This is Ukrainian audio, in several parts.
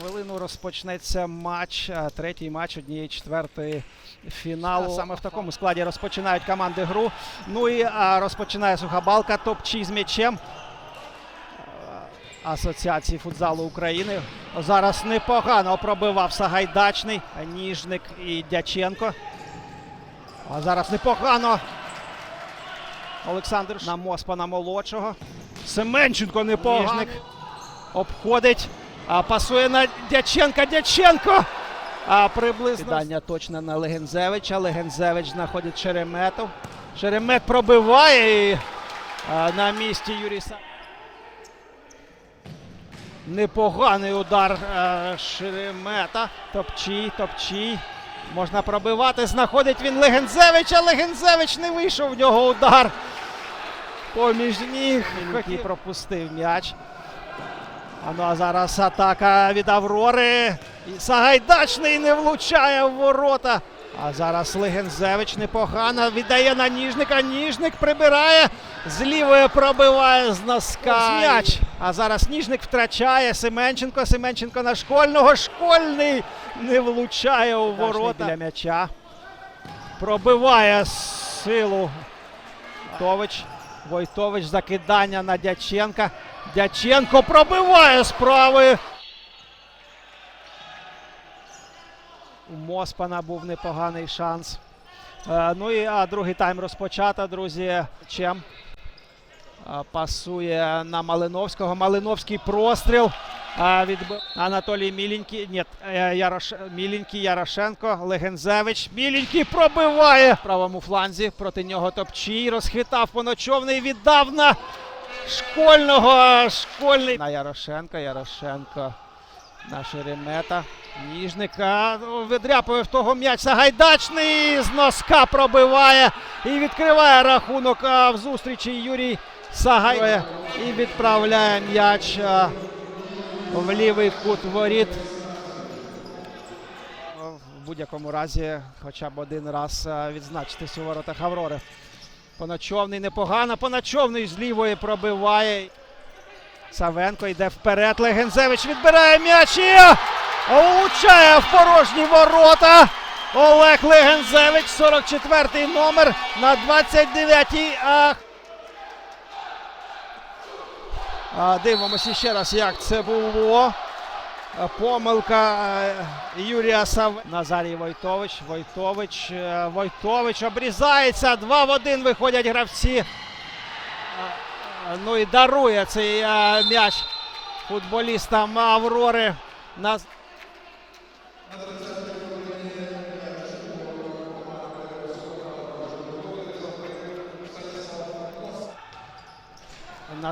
хвилину розпочнеться матч, третій матч однієї четвертої фіналу. Саме в такому складі розпочинають команди гру. Ну і а, розпочинає Сухабалка, топ-чі з м'ячем. Асоціації футзалу України. Зараз непогано пробивав Сагайдачний, Ніжник і Дяченко. А зараз непогано. Олександр на Моспана молодшого. Семенченко непогано. Обходить. А пасує на Дяченка. Дяченко. А приблизно. Кидання точно на Легензевича. Легензевич знаходить Шереметов. Шеремет пробиває. І, а, на місці Юрій Са. Непоганий удар е, Шеремета. Топчій, топчій. Можна пробивати. Знаходить він Легензевича. Легензевич не вийшов в нього удар. Поміж ніг. Який пропустив м'яч. А ну а зараз атака від Аврори. І Сагайдачний не влучає в ворота. А зараз Легензевич непогано віддає на ніжника. Ніжник прибирає. З лівої пробиває з носка. М'яч. А зараз ніжник втрачає. Семенченко. Семенченко на школьного. Школьний не влучає у ворота. Біля м'яча. Пробиває силу. Войтович. Войтович закидання на Дяченка. Дяченко пробиває з правої. У Моспана був непоганий шанс. Е, ну і а, другий тайм розпочато, друзі. Чем е, пасує на Малиновського. Малиновський простріл. Від Анатолій Міленький. Ні, е, Ярош... Міленький Ярошенко. Легензевич. Міленький пробиває в правому фланзі. Проти нього топчій. Розхитав поночовний. Віддав на школьного. Школьний. На Ярошенка. Ярошенко. На Шеремета. Ніжника ну, видряпує в того м'яч. Сагайдачний з носка пробиває і відкриває рахунок в зустрічі Юрій Сагай. І відправляє м'яч в лівий кут воріт. В будь-якому разі, хоча б один раз відзначитись у воротах Аврори. Поночовний непогано. Поночовний з лівої пробиває. Савенко йде вперед. Легензевич відбирає м'яч і влучає в порожні ворота. Олег Легензевич, 44-й номер на 29-й. А... А, дивимося ще раз, як це було. А, Помилка е, Юрія Сав... Назарій Войтович. Войтович. е, Войтович обрізається. Два в один виходять гравці. Ну і дарує цей е, м'яч футболістам Аврори. На...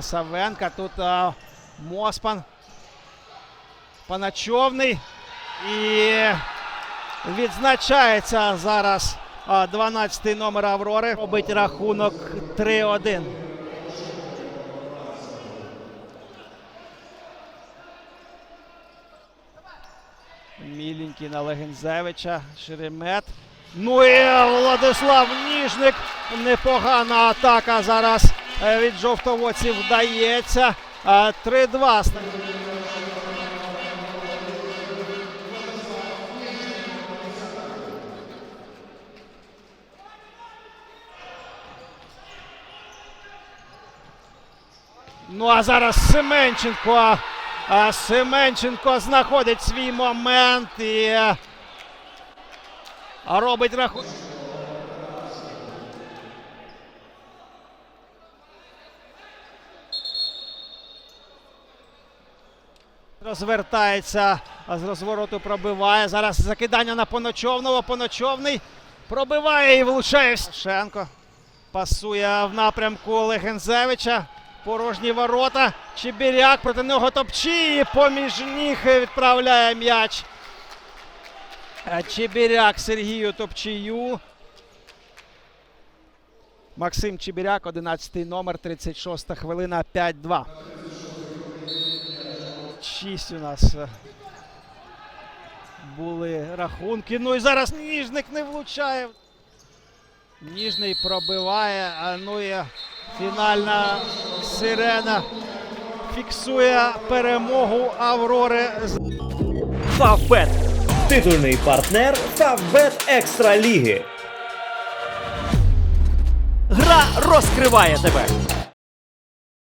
Савенка. Тут Моспан. Паначовний. І відзначається зараз 12-й номер Аврори. Робить рахунок 3-1. Міленький на Легензевича. Шеремет. Ну і Владислав Ніжник. Непогана атака зараз е, від жовтовоців вдається. Е, 3-2. Ну а зараз Семенченко. А Семенченко знаходить свій момент і робить рахунок. Розвертається, з розвороту пробиває. Зараз закидання на Поночовного. Поночовний пробиває і влучає. Шенко пасує в напрямку Легензевича. Порожні ворота. Чебіряк проти нього топчі. Поміж ніг відправляє м'яч. Е, Чебіряк Сергію Топчію. Максим Чебіряк, 11 номер, 36 хвилина, 5-2. 6 у нас е, були рахунки. Ну і зараз ніжник не влучає. Ніжний пробиває. А ну і фінальна сирена фіксує перемогу Аврори. Фавбет. Титульний партнер Фавбет Екстра Ліги. Гра розкриває тебе.